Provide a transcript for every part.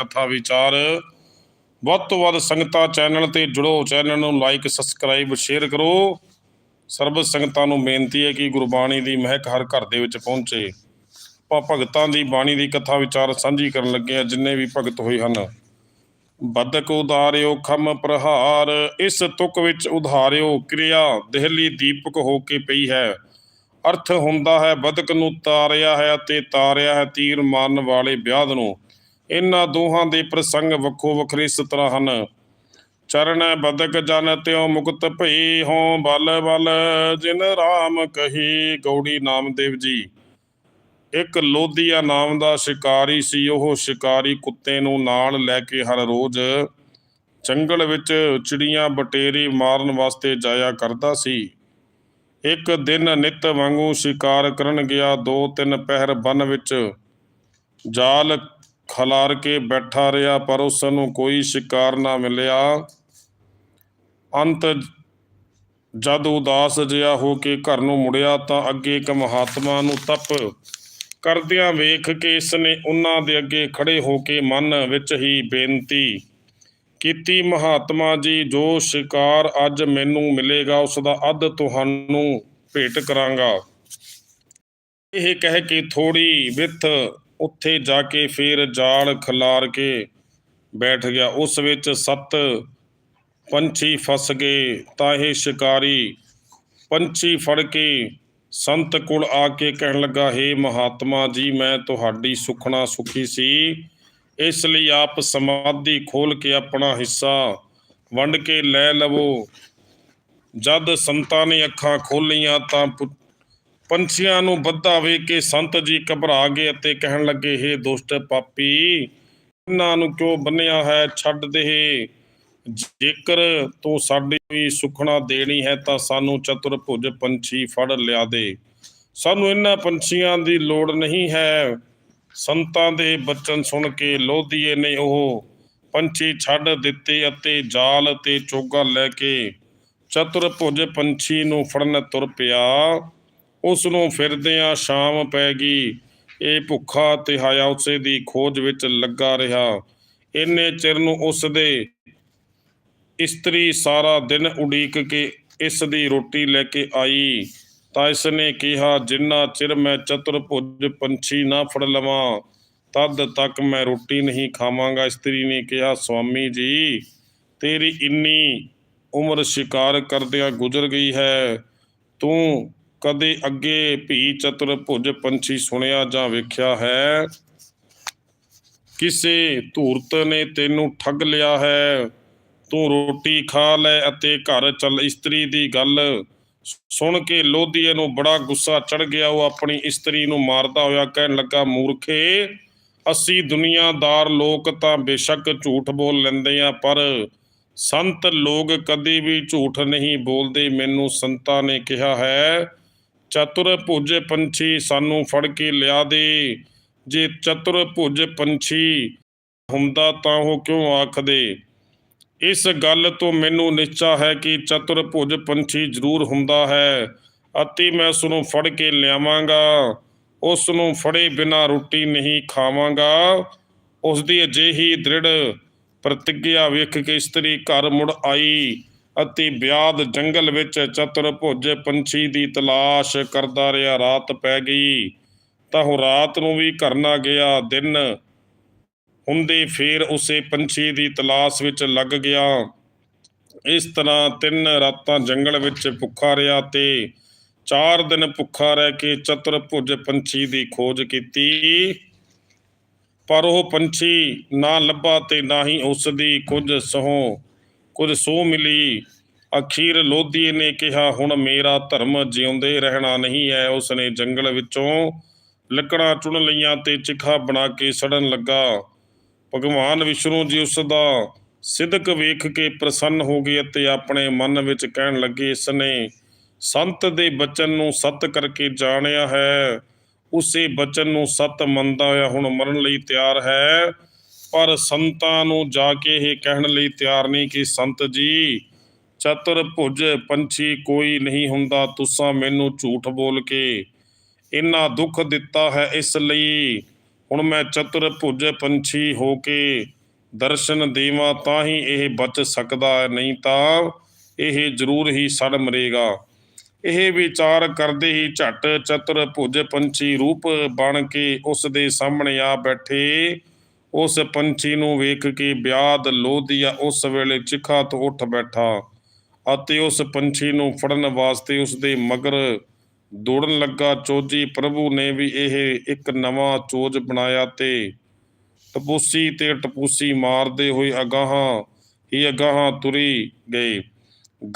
ਕਥਾ ਵਿਚਾਰ। ਵੱਧ ਤੋਂ ਵੱਧ ਸੰਗਤਾਂ ਚੈਨਲ ਤੇ ਜੁੜੋ। ਚੈਨਲ ਨੂੰ ਲਾਈਕ, ਸਬਸਕ੍ਰਾਈਬ, ਸ਼ੇਅਰ ਕਰੋ। ਸਰਬ ਸੰਗਤਾਂ ਨੂੰ ਬੇਨਤੀ ਹੈ ਕਿ ਗੁਰਬਾਣੀ ਦੀ ਮਹਿਕ ਹਰ ਘਰ ਦੇ ਵਿੱਚ ਪਹੁੰਚੇ। ਆਪਾਂ ਭਗਤਾਂ ਦੀ ਬਾਣੀ ਦੀ ਕਥਾ ਵਿਚਾਰ ਸਾਂਝੀ ਕਰਨ ਲੱਗੇ ਆ ਜਿੰਨੇ ਵੀ ਭਗਤ ਹੋਏ ਹਨ। ਬਦਕ ਉਧਾਰਿਓ, ਖਮ ਪ੍ਰਹਾਰ, ਇਸ ਤੁਕ ਵਿੱਚ ਉਧਾਰਿਓ, ਕਿਰਿਆ ਦਹਿਲੀ ਦੀਪਕ ਹੋ ਕੇ ਪਈ ਹੈ। ਅਰਥ ਹੁੰਦਾ ਹੈ, ਬਦਕ ਨੂੰ ਤਾਰਿਆ ਹੈ ਤੇ ਤਾਰਿਆ ਹੈ ਤੀਰ ਮਾਰਨ ਵਾਲੇ ਵਿਆਦ ਨੂੰ। ਇਹਨਾਂ ਦੋਹਾਂ ਦੇ ਪ੍ਰਸੰਗ ਵੱਖੋ ਵੱਖਰੇ ਇਸ ਹਨ। ਚਰਨ ਬਦਕ ਜਨ ਤਿਉ ਮੁਕਤ ਭਈ ਹੋਂ ਬਲ ਬਲ, ਜਿਨ ਰਾਮ ਕਹੀ ਗੌੜੀ ਨਾਮਦੇਵ ਜੀ। ਇੱਕ ਲੋਧੀਆ ਨਾਮ ਦਾ ਸ਼ਿਕਾਰੀ ਸੀ, ਉਹ ਸ਼ਿਕਾਰੀ ਕੁੱਤੇ ਨੂੰ ਨਾਲ ਲੈ ਕੇ ਹਰ ਰੋਜ਼ ਜੰਗਲ ਵਿੱਚ ਚਿੜੀਆਂ ਬਟੇਰੀ ਮਾਰਨ ਵਾਸਤੇ ਜਾਇਆ ਕਰਦਾ ਸੀ। ਇੱਕ ਦਿਨ ਨਿਤ ਵਾਂਗੂ ਸ਼ਿਕਾਰ ਕਰਨ ਗਿਆ, ਦੋ ਤਿੰਨ ਪਹਿਰ ਬਨ ਵਿੱਚ ਜਾਲ ਖਲਾਰ ਕੇ ਬੈਠਾ ਰਿਹਾ, ਪਰ ਉਸ ਨੂੰ ਕੋਈ ਸ਼ਿਕਾਰ ਨਾ ਮਿਲਿਆ। ਅੰਤ ਜਦ ਉਦਾਸ ਜਿਹਾ ਹੋ ਕੇ ਘਰ ਨੂੰ ਮੁੜਿਆ ਤਾਂ ਅੱਗੇ ਇੱਕ ਮਹਾਤਮਾ ਨੂੰ ਤਪ ਕਰਦਿਆਂ ਵੇਖ ਕੇ ਇਸ ਨੇ ਉਹਨਾਂ ਦੇ ਅੱਗੇ ਖੜੇ ਹੋ ਕੇ ਮਨ ਵਿੱਚ ਹੀ ਬੇਨਤੀ ਕੀਤੀ, ਮਹਾਤਮਾ ਜੀ, ਜੋ ਸ਼ਿਕਾਰ ਅੱਜ ਮੈਨੂੰ ਮਿਲੇਗਾ ਉਸ ਦਾ ਅੱਧ ਤੁਹਾਨੂੰ ਭੇਟ ਕਰਾਂਗਾ। ਇਹ ਕਹਿ ਕੇ ਥੋੜੀ ਵਿੱਥ ਉੱਥੇ ਜਾ ਕੇ ਫੇਰ ਜਾਲ ਖਿਲਾਰ ਕੇ ਬੈਠ ਗਿਆ। ਉਸ ਵਿੱਚ ਸੱਤ ਪੰਛੀ ਫਸ ਗਏ ਤਾਂ ਇਹ ਸ਼ਿਕਾਰੀ ਪੰਛੀ ਫੜ ਕੇ ਸੰਤ ਕੋਲ ਆ ਕੇ ਕਹਿਣ ਲੱਗਾ, ਹੇ ਮਹਾਤਮਾ ਜੀ, ਮੈਂ ਤੁਹਾਡੀ ਸੁਖਣਾ ਸੁਖੀ ਸੀ। ਇਸ ਲਈ ਆਪ ਸਮਾਧੀ ਖੋਲ ਕੇ ਆਪਣਾ ਹਿੱਸਾ ਵੰਡ ਕੇ ਲੈ ਲਵੋ। ਜਦ ਸੰਤਾਂ ਨੇ ਅੱਖਾਂ ਖੋਲੀਆਂ ਤਾਂ ਪੁ- ਪੰਛੀਆਂ ਨੂੰ ਬੱਧਾ ਵੇਖ ਕੇ ਸੰਤ ਜੀ ਘਬਰਾ ਗਏ ਅਤੇ ਕਹਿਣ ਲੱਗੇ, ਹੇ ਦੁਸ਼ਟ ਪਾਪੀ, ਇਹਨਾਂ ਨੂੰ ਕਿਉਂ ਬੰਨਿਆ ਹੈ? ਛੱਡ ਦੇ। ਜੇਕਰ ਤੂੰ ਸਾਡੀ ਵੀ ਸੁਖਣਾ ਦੇਣੀ ਹੈ, ਤਾਂ ਸਾਨੂੰ ਚਤੁਰਭੁਜ ਪੰਛੀ ਫੜ ਲਿਆ ਦੇ। ਸਾਨੂੰ ਇਹਨਾਂ ਪੰਛੀਆਂ ਦੀ ਲੋੜ ਨਹੀਂ ਹੈ। ਸੰਤਾਂ ਦੇ ਬਚਨ ਸੁਣ ਕੇ ਲੋਧੀਏ ਨੇ ਉਹ ਪੰਛੀ ਛੱਡ ਦਿੱਤੇ ਅਤੇ ਜਾਲ ਤੇ ਚੋਗਾ ਲੈ ਕੇ ਚਤੁਰਭੁਜ ਪੰਛੀ ਨੂੰ ਫੜਨ ਤੁਰ ਪਿਆ। ਉਸ ਨੂੰ ਫਿਰਦਿਆਂ ਸ਼ਾਮ ਪੈ ਗਈ। ਇਹ ਭੁੱਖਾ ਤੇ ਹਾਇਆ ਉਸੇ ਦੀ ਖੋਜ ਵਿੱਚ ਲੱਗਾ ਰਿਹਾ। ਇੰਨੇ ਚਿਰ ਨੂੰ ਉਸ ਦੇ ਇਸਤਰੀ ਸਾਰਾ ਦਿਨ ਉਡੀਕ ਕੇ ਇਸ ਦੀ ਰੋਟੀ ਲੈ ਕੇ ਆਈ। ਤਾਂ ਇਸ ਨੇ ਕਿਹਾ, ਜਿੰਨਾ ਚਿਰ ਮੈਂ ਚਤੁਰਭੁਜ ਪੰਛੀ ਨਾ ਫੜ ਲਵਾਂ, ਤਦ ਤੱਕ ਮੈਂ ਰੋਟੀ ਨਹੀਂ ਖਾਵਾਂਗਾ। ਇਸਤਰੀ ਨੇ ਕਿਹਾ, ਸਵਾਮੀ ਜੀ, ਤੇਰੀ ਇੰਨੀ ਉਮਰ ਸ਼ਿਕਾਰ ਕਰਦਿਆਂ ਗੁਜ਼ਰ ਗਈ ਹੈ। ਤੂੰ ਕਦੇ ਅੱਗੇ ਭੀ ਚਤੁਰ ਚਤੁਰਭੁਜ ਪੰਛੀ ਸੁਣਿਆ ਜਾਂ ਵੇਖਿਆ ਹੈ? ਕਿਸੇ ਧੂਰਤ ਨੇ ਤੈਨੂੰ ਠੱਗ ਲਿਆ ਹੈ? ਤੂੰ ਰੋਟੀ ਖਾ ਲੈ ਅਤੇ ਘਰ ਚੱਲ ਇਸਤਰੀ ਦੀ ਗੱਲ ਸੁਣ ਕੇ ਲੋਧੀਏ ਨੂੰ ਬੜਾ ਗੁੱਸਾ ਚੜ ਗਿਆ। ਉਹ ਆਪਣੀ ਇਸਤਰੀ ਨੂੰ ਮਾਰਦਾ ਹੋਇਆ ਕਹਿਣ ਲੱਗਾ, ਮੂਰਖੇ, ਅਸੀਂ ਦੁਨੀਆਦਾਰ ਲੋਕ ਤਾਂ ਬੇਸ਼ੱਕ ਝੂਠ ਬੋਲ ਲੈਂਦੇ ਆ, ਪਰ ਸੰਤ ਲੋਕ ਕਦੇ ਵੀ ਝੂਠ ਨਹੀਂ ਬੋਲਦੇ। ਮੈਨੂੰ ਸੰਤਾਂ ਨੇ ਕਿਹਾ ਹੈ ਚਤੁਰ ਭੁਜ ਪੰਛੀ ਸਾਨੂੰ ਫੜ ਕੇ ਲਿਆ ਦੇ। ਜੇ ਚਤੁਰ ਭੁਜ ਪੰਛੀ ਹੁੰਦਾ ਤਾਂ ਉਹ ਕਿਉਂ ਆਖਦੇ? ਇਸ ਗੱਲ ਤੋਂ ਮੈਨੂੰ ਨਿਸ਼ਚਾ ਹੈ ਕਿ ਚਤੁਰ ਭੁਜ ਪੰਛੀ ਜ਼ਰੂਰ ਹੁੰਦਾ ਹੈ ਅਤੇ ਮੈਂ ਉਸ ਨੂੰ ਫੜ ਕੇ ਲਿਆਵਾਂਗਾ। ਉਸ ਨੂੰ ਫੜੇ ਬਿਨਾ ਰੋਟੀ ਨਹੀਂ ਖਾਵਾਂਗਾ। ਉਸ ਦੀ ਅਜਿਹੀ ਦ੍ਰਿੜ ਪ੍ਰਤੀਗਿਆ ਵੇਖ ਕੇ ਇਸਤਰੀ ਘਰ ਮੁੜ ਆਈ। ਅਤੇ ਬਿਆਦ ਜੰਗਲ ਵਿੱਚ ਚਤੁਰਭੁਜ ਪੰਛੀ ਦੀ ਤਲਾਸ਼ ਕਰਦਾ ਰਿਹਾ। ਰਾਤ ਪੈ ਗਈ ਤਾਂ ਉਹ ਰਾਤ ਨੂੰ ਵੀ ਘਰ ਨਾ ਗਿਆ। ਦਿਨ ਹੁੰਦੇ ਫੇਰ ਉਸੇ ਪੰਛੀ ਦੀ ਤਲਾਸ਼ ਵਿੱਚ ਲੱਗ ਗਿਆ। ਇਸ ਤਰ੍ਹਾਂ ਤਿੰਨ ਰਾਤਾਂ ਜੰਗਲ ਵਿੱਚ ਭੁੱਖਾ ਰਿਹਾ ਤੇ ਚਾਰ ਦਿਨ ਭੁੱਖਾ ਰਹਿ ਕੇ ਚਤੁਰਭੁਜ ਪੰਛੀ ਦੀ ਖੋਜ ਕੀਤੀ। ਪਰ ਉਹ ਪੰਛੀ ਨਾ ਲੱਭਾ ਤੇ ਨਾ ਹੀ ਉਸ ਦੀ ਕੁਝ ਸਹੁੰ ਕੁਝ ਸੋ ਮਿਲੀ। ਅਖੀਰ ਲੋਧੀ ਨੇ ਕਿਹਾ, ਹੁਣ ਮੇਰਾ ਧਰਮ ਜਿਉਂਦੇ ਰਹਿਣਾ ਨਹੀਂ ਹੈ ਉਸਨੇ ਜੰਗਲ ਵਿੱਚੋਂ ਲੱਕੜਾਂ ਚੁਣ ਲਈਆਂ ਤੇ ਚਿਖਾ ਬਣਾ ਕੇ ਸੜਨ ਲੱਗਾ। ਭਗਵਾਨ ਵਿਸ਼ਨੂੰ ਜੀ ਉਸ ਦਾ ਸਿਦਕ ਵੇਖ ਕੇ ਪ੍ਰਸੰਨ ਹੋ ਗਏ ਅਤੇ ਆਪਣੇ ਮਨ ਵਿੱਚ ਕਹਿਣ ਲੱਗੇ ਇਸ ਨੇ ਸੰਤ ਦੇ ਬਚਨ ਨੂੰ ਸਤ ਕਰਕੇ ਜਾਣਿਆ ਹੈ। ਉਸੇ ਬਚਨ ਨੂੰ ਸਤ ਮੰਨਦਾ ਹੋਇਆ ਹੁਣ ਮਰਨ ਲਈ ਤਿਆਰ ਹੈ। ਪਰ ਸੰਤਾਂ ਨੂੰ ਜਾ ਕੇ ਇਹ ਕਹਿਣ ਲਈ ਤਿਆਰ ਨਹੀਂ ਕਿ, ਸੰਤ ਜੀ, ਚਤੁਰ ਭੁਜ ਪੰਛੀ ਕੋਈ ਨਹੀਂ ਹੁੰਦਾ, ਤੁਸਾਂ ਮੈਨੂੰ ਝੂਠ ਬੋਲ ਕੇ ਇੰਨਾ ਦੁੱਖ ਦਿੱਤਾ ਹੈ ਇਸ ਲਈ। ਹੁਣ ਮੈਂ ਚਤੁਰ ਭੁਜ ਪੰਛੀ ਹੋ ਕੇ ਦਰਸ਼ਨ ਦੇਵਾਂ ਤਾਂ ਹੀ ਇਹ ਬਚ ਸਕਦਾ ਹੈ, ਨਹੀਂ ਤਾਂ ਇਹ ਜ਼ਰੂਰ ਹੀ ਸੜ ਮਰੇਗਾ। ਇਹ ਵਿਚਾਰ ਕਰਦੇ ਹੀ ਝਟ ਚਤੁਰ ਭੁਜ ਪੰਛੀ ਰੂਪ ਬਣ ਕੇ ਉਸ ਦੇ ਸਾਹਮਣੇ ਆ ਬੈਠੇ। ਉਸ ਪੰਛੀ ਨੂੰ ਵੇਖ ਕੇ ਵਿਆਦ ਲੋਧੀਆ ਉਸ ਵੇਲੇ ਚਿਖਾ ਤੋਂ ਉੱਠ ਬੈਠਾ ਅਤੇ ਉਸ ਪੰਛੀ ਨੂੰ ਫੜਨ ਵਾਸਤੇ ਉਸ ਦੇ ਮਗਰ ਦੌੜਨ ਲੱਗਾ। ਚੋਜੀ ਪ੍ਰਭੂ ਨੇ ਵੀ ਇਹ ਇੱਕ ਨਵਾਂ ਚੋਜ ਬਣਾਇਆ ਤੇ ਟਪੂਸੀ ਤੇ ਟਪੂਸੀ ਮਾਰਦੇ ਹੋਏ ਅਗਾਹਾਂ ਹੀ ਅਗਾਹਾਂ ਤੁਰੀ ਗਏ।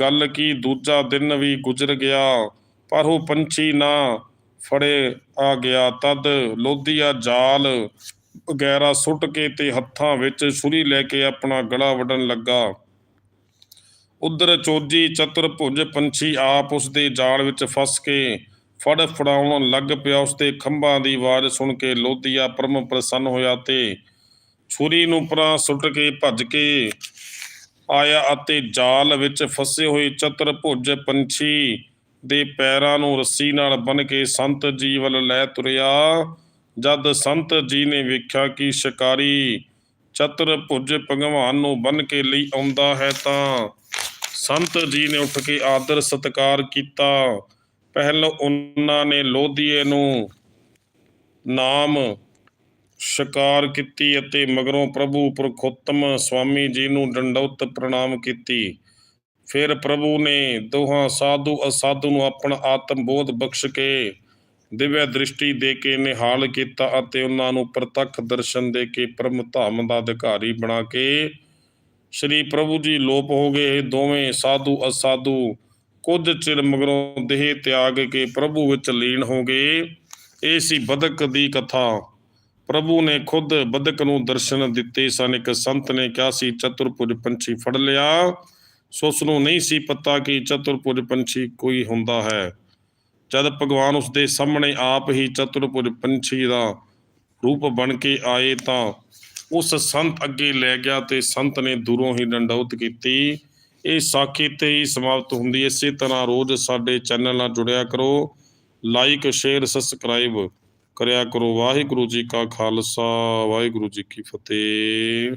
ਗੱਲ ਕੀ ਦੂਜਾ ਦਿਨ ਵੀ ਗੁਜ਼ਰ ਗਿਆ, ਪਰ ਉਹ ਪੰਛੀ ਨਾ ਫੜੇ ਆ ਗਿਆ। ਤਦ ਲੋਧੀਆ ਜਾਲ ਵਗੈਰਾ ਸੁੱਟ ਕੇ ਤੇ ਹੱਥਾਂ ਵਿੱਚ ਛੁਰੀ ਲੈ ਕੇ ਆਪਣਾ ਗਲਾ ਵੱਢਣ ਲੱਗਾ। ਉਧਰ ਚੋਜੀ ਚਤੁਰਭੁਜ ਪੰਛੀ ਆਪ ਉਸ ਦੇ ਜਾਲ ਵਿੱਚ ਫਸ ਕੇ ਫੜ ਫੜਾਉਣ ਲੱਗ ਪਿਆ। ਉਸ ਦੇ ਖੰਭਾਂ ਦੀ ਆਵਾਜ਼ ਸੁਣ ਕੇ ਲੋਧੀਆ ਪਰਮ ਪ੍ਰਸੰਨ ਹੋਇਆ ਤੇ ਛੁਰੀ ਨੂੰ ਪਰਾਂ ਸੁੱਟ ਕੇ ਭੱਜ ਕੇ ਆਇਆ ਅਤੇ ਜਾਲ ਵਿੱਚ ਫਸੇ ਹੋਏ ਚਤੁਰਭੁਜ ਪੰਛੀ ਦੇ ਪੈਰਾਂ ਨੂੰ ਰੱਸੀ ਨਾਲ ਬੰਨ ਕੇ ਸੰਤ ਜੀ ਵੱਲ ਲੈ ਤੁਰਿਆ। ਜਦ ਸੰਤ ਜੀ ਨੇ ਵੇਖਿਆ ਕਿ ਸ਼ਿਕਾਰੀ ਚਤੁਰ ਭੁਜ ਭਗਵਾਨ ਨੂੰ ਬੰਨ ਕੇ ਲਈ ਆਉਂਦਾ ਹੈ ਤਾਂ ਸੰਤ ਜੀ ਨੇ ਉੱਠ ਕੇ ਆਦਰ ਸਤਕਾਰ ਕੀਤਾ। ਪਹਿਲ ਉਹਨਾਂ ਨੇ ਲੋਧੀਏ ਨੂੰ ਨਾਮ ਸ਼ਿਕਾਰ ਕੀਤੀ ਅਤੇ ਮਗਰੋਂ ਪ੍ਰਭੂ ਪੁਰਖੋਤਮ ਸਵਾਮੀ ਜੀ ਨੂੰ ਦੰਡੋਤ ਪ੍ਰਣਾਮ ਕੀਤੀ। ਫਿਰ ਪ੍ਰਭੂ ਨੇ ਦੋਹਾਂ ਸਾਧੂ ਅਸਾਧੂ ਨੂੰ ਆਪਣਾ ਆਤਮ ਬੋਧ ਬਖਸ਼ ਕੇ ਦਿਵਯ ਦ੍ਰਿਸ਼ਟੀ ਦੇ ਕੇ ਨਿਹਾਲ ਕੀਤਾ ਅਤੇ ਉਹਨਾਂ ਨੂੰ ਪ੍ਰਤੱਖ ਦਰਸ਼ਨ ਦੇ ਕੇ ਪਰਮ ਧਾਮ ਦਾ ਅਧਿਕਾਰੀ ਬਣਾ ਕੇ ਸ਼੍ਰੀ ਪ੍ਰਭੂ ਜੀ ਲੋਪ ਹੋ ਗਏ। ਇਹ ਦੋਵੇਂ ਸਾਧੂ ਅਸਾਧੂ ਕੁਝ ਚਿਰ ਮਗਰੋਂ ਦੇਹ ਤਿਆਗ ਕੇ ਪ੍ਰਭੂ ਵਿੱਚ ਲੀਨ ਹੋ ਗਏ। ਇਹ ਸੀ ਬਦਕ ਦੀ ਕਥਾ। ਪ੍ਰਭੂ ਨੇ ਖੁਦ ਬਦਕ ਨੂੰ ਦਰਸ਼ਨ ਦਿੱਤੇ ਸਨ। ਇੱਕ ਸੰਤ ਨੇ ਕਿਹਾ ਸੀ ਚਤੁਰਪੁਜ ਪੰਛੀ ਫੜ ਲਿਆ। ਸੋ ਉਸ ਨੂੰ ਨਹੀਂ ਸੀ ਪਤਾ ਕਿ ਚਤੁਰਭੁਜ ਪੰਛੀ ਕੋਈ ਹੁੰਦਾ ਹੈ। ਜਦ ਭਗਵਾਨ ਉਸ ਦੇ ਸਾਹਮਣੇ ਆਪ ਹੀ ਚਤੁਰਭੁਜ ਪੰਛੀ ਦਾ ਰੂਪ ਬਣ ਕੇ ਆਏ ਤਾਂ ਉਸ ਸੰਤ ਅੱਗੇ ਲੈ ਗਿਆ ਤੇ ਸੰਤ ਨੇ ਦੂਰੋਂ ਹੀ ਡੰਡੌਤ ਕੀਤੀ। ਇਹ ਸਾਖੀ ਤੇ ਹੀ ਸਮਾਪਤ ਹੁੰਦੀ ਹੈ। ਇਸੇ ਤਰ੍ਹਾਂ ਰੋਜ਼ ਸਾਡੇ ਚੈਨਲ ਨਾਲ ਜੁੜਿਆ ਕਰੋ। ਲਾਈਕ ਸ਼ੇਅਰ ਸਬਸਕ੍ਰਾਈਬ ਕਰਿਆ ਕਰੋ। ਵਾਹਿਗੁਰੂ ਜੀ ਕਾ ਖਾਲਸਾ। ਵਾਹਿਗੁਰੂ ਜੀ ਕੀ ਫਤਿਹ।